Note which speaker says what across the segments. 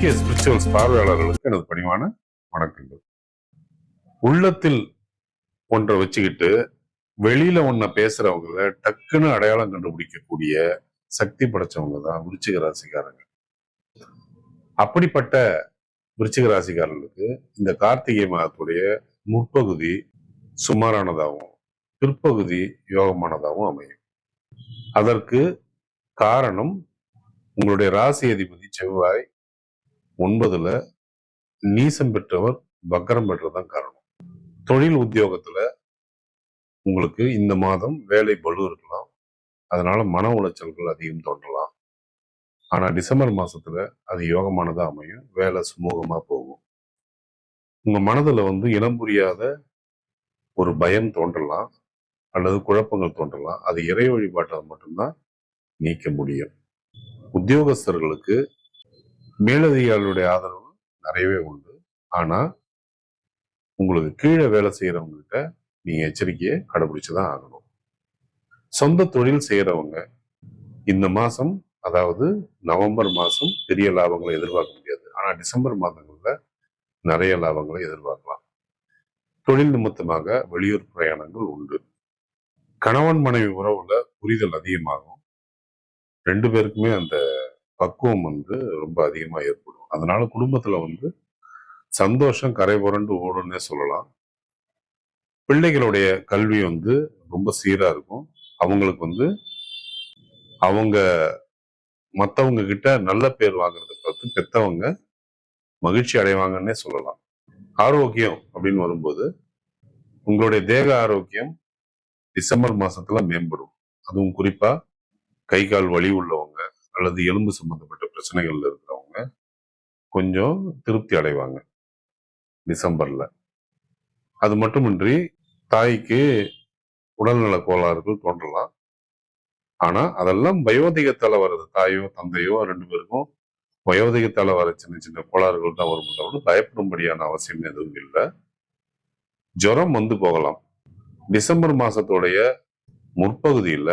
Speaker 1: GK spirituals பார்வையாளர்களுக்கு எனது பணிவான வணக்கங்கள். உள்ளத்தில் ஒன்றை வச்சுக்கிட்டு வெளியில ஒன்ன பேசுறவங்கள டக்குன்னு அடையாளம் கண்டுபிடிக்கக்கூடிய சக்தி படைச்சவங்க தான் விருச்சிக ராசிக்காரங்க. அப்படிப்பட்ட விருச்சிக ராசிக்காரர்களுக்கு இந்த கார்த்திகை மாதத்துடைய முற்பகுதி சுமாரானதாகவும் பிற்பகுதி யோகமானதாகவும் அமையும். அதற்கு காரணம் உங்களுடைய ராசி அதிபதி செவ்வாய் ஒன்பதுல நீசம் பெற்றவர் வக்கரம் பெற்றதான் காரணம். தொழில் உத்தியோகத்துல உங்களுக்கு இந்த மாதம் வேலை பலு இருக்கலாம். அதனால மன உளைச்சல்கள் அதிகம் தோன்றலாம். ஆனா டிசம்பர் மாசத்துல அது யோகமானதா அமையும். வேலை சுமூகமா போகும். உங்க மனதுல வந்து இனம் புரியாத ஒரு பயம் தோன்றலாம். அல்லது குழப்பங்கள் தோன்றலாம். அது இறை வழிபாட்டால் மட்டும்தான் நீக்க முடியும். உத்தியோகஸ்தர்களுக்கு மேலதிகாரிகளுடைய ஆதரவு நிறையவே உண்டு. ஆனா உங்களுக்கு கீழே வேலை செய்யறவங்ககிட்ட நீங்க எச்சரிக்கையை கடைபிடிச்சுதான் ஆகணும். சொந்த தொழில் செய்யறவங்க இந்த மாசம் அதாவது நவம்பர் மாசம் பெரிய லாபங்களை எதிர்பார்க்க முடியாது. ஆனா டிசம்பர் மாதங்கள்ல நிறைய லாபங்களை எதிர்பார்க்கலாம். தொழில் நிமித்தமாக வெளியூர் பிரயாணங்கள் உண்டு. கணவன் மனைவி உறவுல புரிதல் அதிகமாகும். ரெண்டு பேருக்குமே அந்த பக்குவம் வந்து ரொம்ப அதிகமா ஏற்படும். அதனால குடும்பத்துல வந்து சந்தோஷம் கரை புரண்டு ஓடும்னே சொல்லலாம். பிள்ளைகளுடைய கல்வி வந்து ரொம்ப சீரா இருக்கும். அவங்களுக்கு வந்து அவங்க மத்தவங்க கிட்ட நல்ல பேர் வாங்குறத பார்த்து பெத்தவங்க மகிழ்ச்சி அடைவாங்கன்னே சொல்லலாம். ஆரோக்கியம் அப்படின்னு வரும்போது உங்களுடைய தேக ஆரோக்கியம் டிசம்பர் மாசத்துல மேம்படும். அதுவும் குறிப்பா கை கால் வலி உள்ளவங்க அல்லது எலும்பு சம்பந்தப்பட்ட பிரச்சனைகள்ல இருக்கிறவங்க கொஞ்சம் திருப்தி அடைவாங்க டிசம்பர்ல. அது மட்டுமின்றி தாய்க்கு உடல்நல கோளாறுகள் தோன்றலாம். ஆனா அதெல்லாம் வயோதிகத்தால வர்றது தாயோ தந்தையோ ரெண்டு பேருக்கும் வயோதிகத்தால வர சின்ன சின்ன கோளாறுகள் தான் வரும் தவிர பயப்படும்படியான அவசியம் எதுவும் இல்லை. ஜுரம் வந்து போகலாம். டிசம்பர் மாசத்துடைய முற்பகுதியில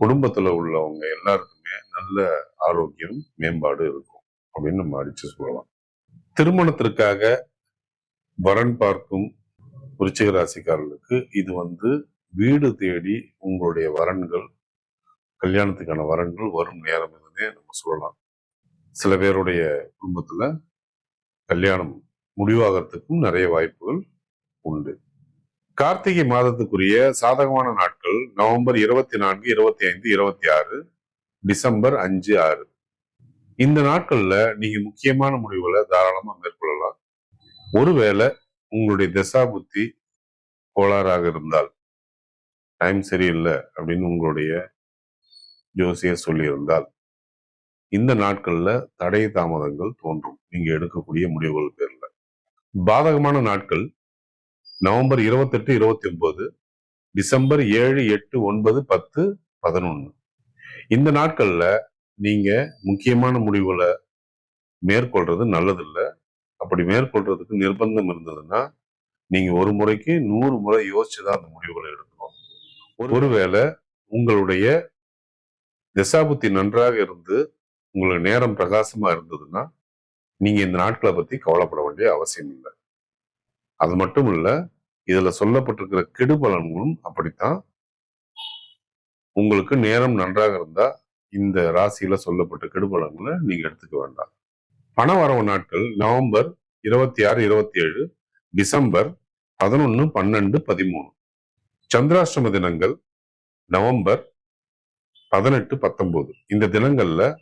Speaker 1: குடும்பத்துல உள்ளவங்க எல்லாருக்கும் நல்ல ஆரோக்கியம் மேம்பாடு இருக்கும் அப்படின்னு நம்ம அடிச்சு சொல்லலாம். திருமணத்திற்காக வரன் பார்க்கும் விருச்சிக ராசிக்காரர்களுக்கு இது வந்து வீடு தேடி உங்களுடைய வரன்கள் கல்யாணத்துக்கான வரன்கள் வரும் நேரம் இதுன்னே நம்ம சொல்லலாம். சில பேருடைய குடும்பத்துல கல்யாணம் முடிவாகிறதுக்கும் நிறைய வாய்ப்புகள் உண்டு. கார்த்திகை மாதத்துக்குரிய சாதகமான நாட்கள் நவம்பர் இருபத்தி நான்கு இருபத்தி ஐந்து இருபத்தி ஆறு டிசம்பர் அஞ்சு ஆறு. இந்த நாட்கள்ல நீங்க முக்கியமான முடிவுகளை தாராளமா மேற்கொள்ளலாம். ஒருவேளை உங்களுடைய திசா புத்தி கோளாறாக இருந்தால் டைம் சரியில்லை அப்படின்னு உங்களுடைய ஜோசியர் சொல்லியிருந்தால் இந்த நாட்கள்ல தடை தாமதங்கள் தோன்றும். நீங்க எடுக்கக்கூடிய முடிவுகள் பேர்ல. பாதகமான நாட்கள் நவம்பர் இருபத்தெட்டு இருபத்தி ஒன்பது டிசம்பர் ஏழு எட்டு ஒன்பது பத்து பதினொன்னு. இந்த நாட்கள்ல நீங்க முக்கியமான முடிவுகளை மேற்கொள்றது நல்லதில்லை. அப்படி மேற்கொள்றதுக்கு நிர்பந்தம் இருந்ததுன்னா நீங்க ஒரு முறைக்கு நூறு முறை யோசிச்சுதான் அந்த முடிவுகளை எடுக்கணும். ஒருவேளை உங்களுடைய திசாபுத்தி நன்றாக இருந்து உங்களுக்கு நேரம் பிரகாசமா இருந்ததுன்னா நீங்க இந்த நாட்களை பத்தி கவலைப்பட வேண்டிய அவசியம் இல்லை. அது மட்டும் இல்ல இதுல சொல்லப்பட்டிருக்கிற கெடுபலன்களும் அப்படித்தான் உங்களுக்கு நேரம் நன்றாக இருந்தா இந்த ராசியில சொல்லப்பட்ட கெடுபலங்களை நீங்க எடுத்துக்க வேண்டாம். பண வரவு நாட்கள் நவம்பர் இருபத்தி ஆறு இருபத்தி ஏழு டிசம்பர் பதினொன்னு பன்னெண்டு பதிமூணு. சந்திராஷ்டம தினங்கள் நவம்பர் பதினெட்டு பத்தொம்போது இந்த தினங்கள்ல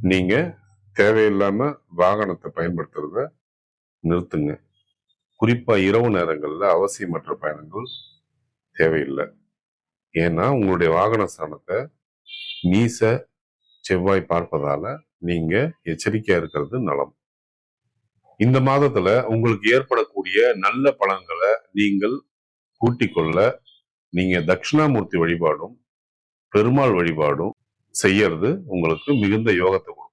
Speaker 1: நீங்க தேவையில்லாம வாகனத்தை பயன்படுத்துறத நிறுத்துங்க. குறிப்பா இரவு நேரங்களில் அவசியமற்ற பயணங்கள் தேவையில்லை. ஏன்னா உங்களுடைய வாகன ஸ்தானத்தை நீச செவ்வாய் பார்ப்பதால நீங்க எச்சரிக்கையா இருக்கிறது நலம். இந்த மாதத்துல உங்களுக்கு ஏற்படக்கூடிய நல்ல பலன்களை நீங்கள் கூட்டிக்கொள்ள நீங்க தட்சிணாமூர்த்தி வழிபாடும் பெருமாள் வழிபாடும் செய்யறது உங்களுக்கு மிகுந்த யோகத்தை கொடுக்கும்.